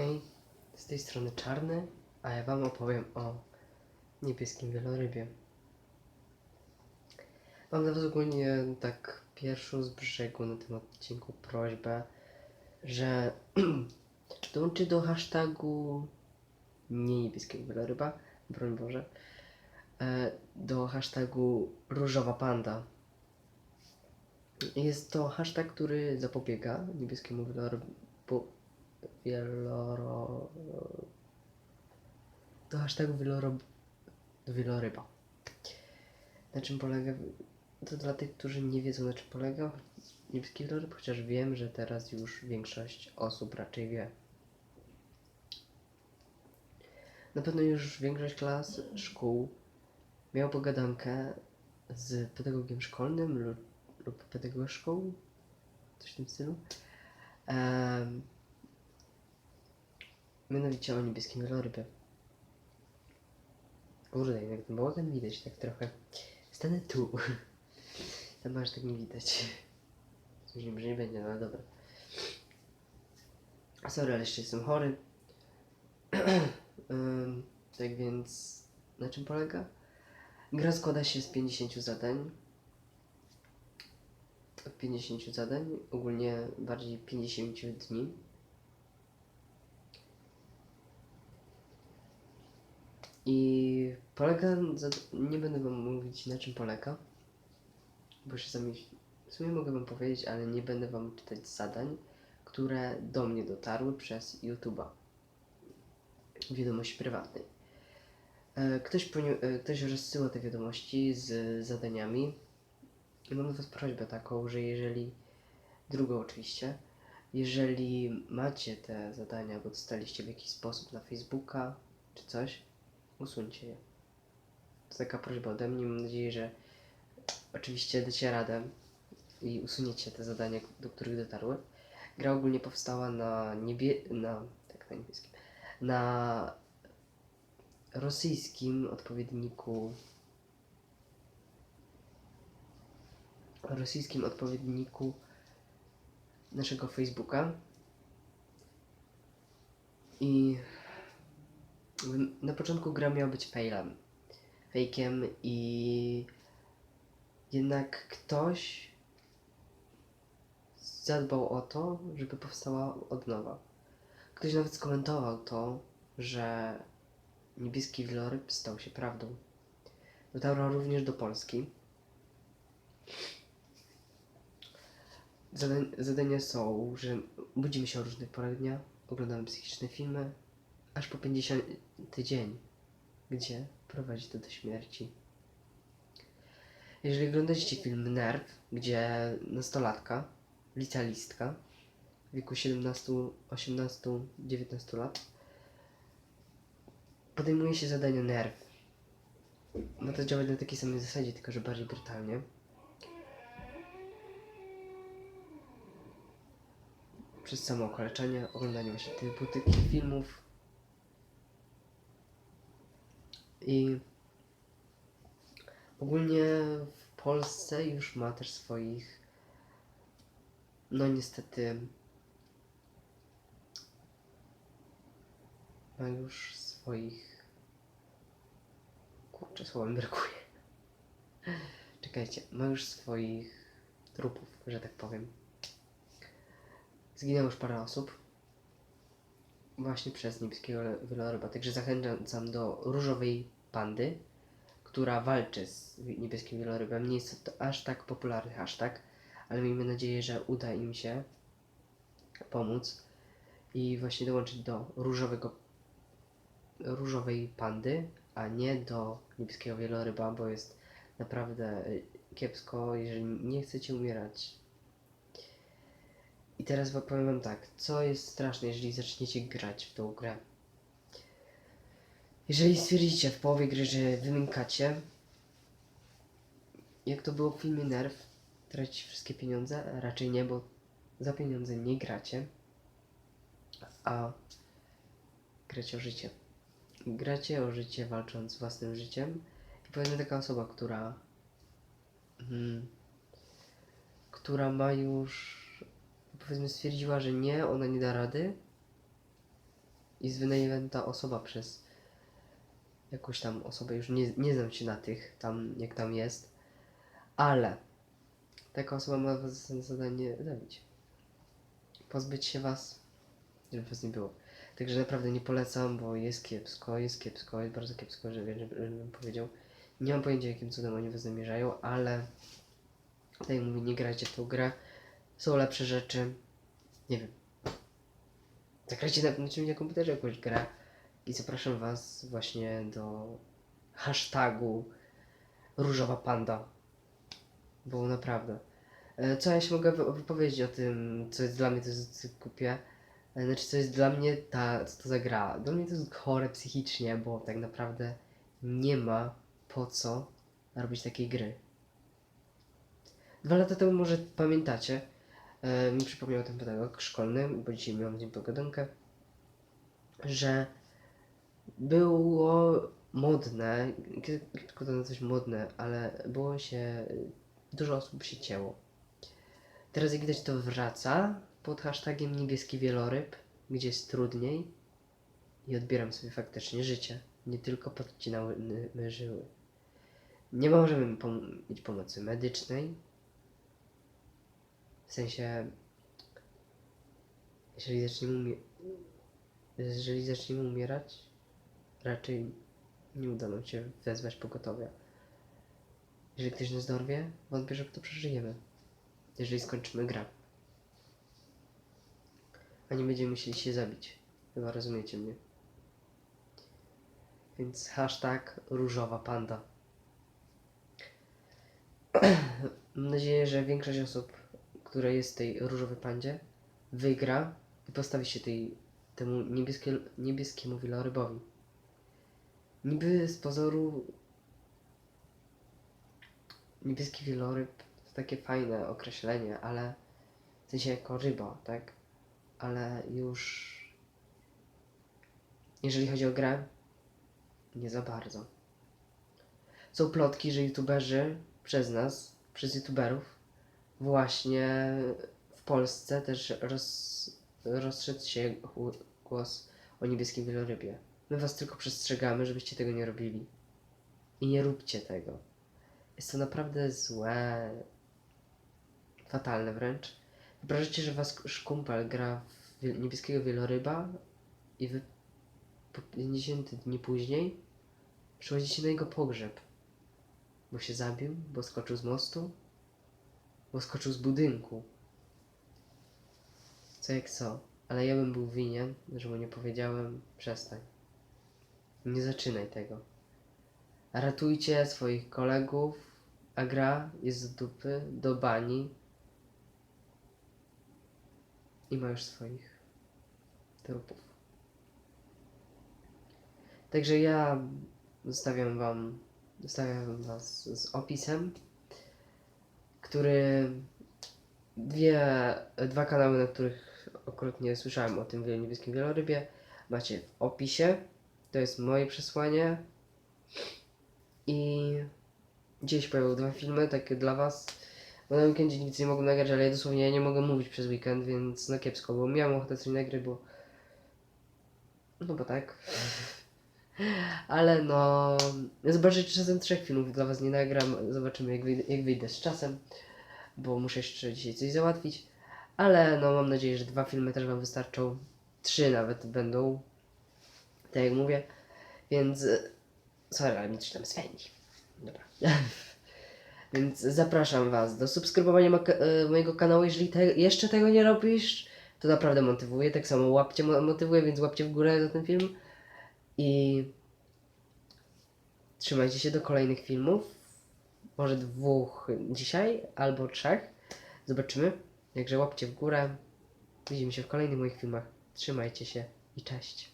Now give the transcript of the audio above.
Hej, z tej strony Czarny, a ja Wam opowiem o niebieskim wielorybie. Mam dla Was ogólnie tak pierwszą z brzegu na tym odcinku prośbę, że dołączy do hashtagu nie niebieskiego wieloryba, broń Boże, e, do hashtagu różowa panda. Jest to hashtag, który zapobiega niebieskiemu wielorybu wieloro... Do hashtagu wieloro... wieloryba. Na czym polega... To dla tych, którzy nie wiedzą na czym polega niebieski wieloryb, chociaż wiem, że teraz już większość osób raczej wie. Na pewno już większość klas szkół miał pogadankę z pedagogiem szkolnym lub, lub pedagogzką, coś w tym stylu. Em, mianowicie o niebieskim wielorybie. Kurde, jednak ten bałagan widać tak trochę. Stanę tu. Tam aż tak nie widać. Myślałem, że nie będzie, no ale dobra. Sorry, ale jeszcze jestem chory. Ym, tak więc, na czym polega? Gra składa się z 50 zadań. 50 zadań, ogólnie bardziej 50 dni. I polega, nie będę wam mówić na czym polega, bo się sami, w sumie mogę wam powiedzieć, ale nie będę wam czytać zadań, które do mnie dotarły przez YouTube'a. Wiadomości prywatnej. E, Ktoś, poni- e, ktoś rozsyła te wiadomości z zadaniami. I mam do was prośbę taką, że jeżeli, drugą oczywiście, jeżeli macie te zadania, bo dostaliście w jakiś sposób na Facebooka czy coś, usuńcie je. To taka prośba ode mnie. Mam nadzieję, że oczywiście dacie radę i usuniecie te zadania, do których dotarły. Gra ogólnie powstała na niebie... na... tak na niebieskim. Na rosyjskim odpowiedniku rosyjskim odpowiedniku naszego Facebooka i na początku gra miała być failem, fejkiem i jednak ktoś zadbał o to, żeby powstała od nowa. Ktoś nawet skomentował to, że niebieski wieloryb stał się prawdą. Dotarła również do Polski. Zadania są, że budzimy się o różnych porach dnia, oglądamy psychiczne filmy, aż po 50 dzień, gdzie prowadzi to do śmierci. Jeżeli oglądacie film Nerw, gdzie nastolatka, licealistka w wieku 17, 18, 19 lat podejmuje się zadania Nerw. Ma to działać na takiej samej zasadzie, tylko że bardziej brutalnie. Przez samo okaleczenie, oglądanie właśnie typu takich filmów. I ogólnie w Polsce już ma też swoich, no niestety, ma już swoich, kurczę, słowa mi brakuje. Czekajcie, ma już swoich trupów, że tak powiem. Zginęło już parę osób właśnie przez niebieskiego wieloryba. Także zachęcam do różowej pandy, która walczy z niebieskim wielorybem. Nie jest to aż tak popularny hashtag, ale miejmy nadzieję, że uda im się pomóc i właśnie dołączyć do różowego różowej pandy, a nie do niebieskiego wieloryba, bo jest naprawdę y, kiepsko, jeżeli nie chcecie umierać teraz powiem wam tak, co jest straszne, jeżeli zaczniecie grać w tą grę. Jeżeli stwierdzicie w połowie gry, że wymiękacie, jak to było w filmie Nerf, tracić wszystkie pieniądze, raczej nie, bo za pieniądze nie gracie, a gracie o życie. Gracie o życie walcząc z własnym życiem i powiedzmy taka osoba, która mm, która ma już powiedzmy stwierdziła, że nie, ona nie da rady, jest wynajęta osoba przez jakąś tam osobę, już nie, nie znam się na tych, tam jak tam jest, ale taka osoba ma za zadanie zabić. Pozbyć się was, żeby was nie było. Także naprawdę nie polecam, bo jest kiepsko, jest kiepsko, jest bardzo kiepsko, że wiem, żebym powiedział. Nie mam pojęcia jakim cudem oni was zamierzają, ale tak mówię, nie grajcie w tą grę. Są lepsze rzeczy. Nie wiem. Zagrajcie na, na na komputerze jakąś grę. I zapraszam was właśnie do hashtagu różowa panda. Bo naprawdę. E, Co ja się mogę wy- wypowiedzieć o tym, co jest dla mnie, to jest głupie. E, Znaczy, co jest dla mnie ta, co to za gra. Dla mnie to jest chore psychicznie, bo tak naprawdę nie ma po co robić takiej gry. Dwa lata temu może pamiętacie, e, mi przypomniał ten pedagog szkolny, bo dzisiaj miałam z nim pogadankę, że było modne, tylko to nazwać modne, ale było się, dużo osób się cięło. Teraz jak widać to wraca pod hashtagiem niebieski wieloryb, gdzie jest trudniej i odbieram sobie faktycznie życie, nie tylko podcinały żyły. Nie możemy pom- mieć pomocy medycznej, w sensie, jeżeli zaczniemy, umie- jeżeli zaczniemy umierać, raczej nie uda nam się wezwać pogotowia. Jeżeli ktoś nas dorwie, wątpię, że to przeżyjemy. Jeżeli skończymy grę. A nie będziemy musieli się zabić. Chyba rozumiecie mnie. Więc hashtag różowa panda. Mam nadzieję, że większość osób, które jest tej różowej pandzie, wygra i postawi się tej, temu niebieskie, niebieskiemu wielorybowi. Niby z pozoru niebieski wieloryb to takie fajne określenie, ale w sensie jako ryba, tak? Ale już jeżeli chodzi o grę, nie za bardzo. Są plotki, że youtuberzy przez nas, przez youtuberów, właśnie w Polsce też roz, rozszedł się głos o niebieskim wielorybie. My was tylko przestrzegamy, żebyście tego nie robili. I nie róbcie tego. Jest to naprawdę złe, fatalne wręcz. Wyobraźcie, że was szkumpel gra w niebieskiego wieloryba i wy po 50 dni później przychodzicie na jego pogrzeb. Bo się zabił, bo skoczył z mostu, bo skoczył z budynku. Co jak co, ale ja bym był winien, że mu nie powiedziałem, przestań. Nie zaczynaj tego. Ratujcie swoich kolegów, a gra jest z dupy do bani i ma już swoich trupów. Także ja zostawiam wam, zostawiam was z opisem, który dwie, dwa kanały, na których akurat nie słyszałem o tym niebieskim wielorybie, macie w opisie. To jest moje przesłanie. I gdzieś pojawią dwa filmy, takie dla was. Bo na weekendzie nic nie mogę nagrać, ale ja dosłownie nie mogę mówić przez weekend, więc no kiepsko, bo miałem ochotę coś nagrać, bo... No bo tak. Ale no... Zobaczycie czasem trzech filmów dla was nie nagram, zobaczymy jak wyjdę, jak wyjdę z czasem, bo muszę jeszcze dzisiaj coś załatwić. Ale no mam nadzieję, że dwa filmy też wam wystarczą. Trzy nawet będą. Tak jak mówię. Więc... e, Sorry, ale mi coś tam swędzi. Dobra. Więc zapraszam Was do subskrybowania e, mojego kanału. Jeżeli te, jeszcze tego nie robisz, to naprawdę motywuje. Tak samo łapcie mo- motywuje, więc łapcie w górę za ten film. I trzymajcie się do kolejnych filmów. Może dwóch dzisiaj, albo trzech. Zobaczymy. Także łapcie w górę. Widzimy się w kolejnych moich filmach. Trzymajcie się i cześć.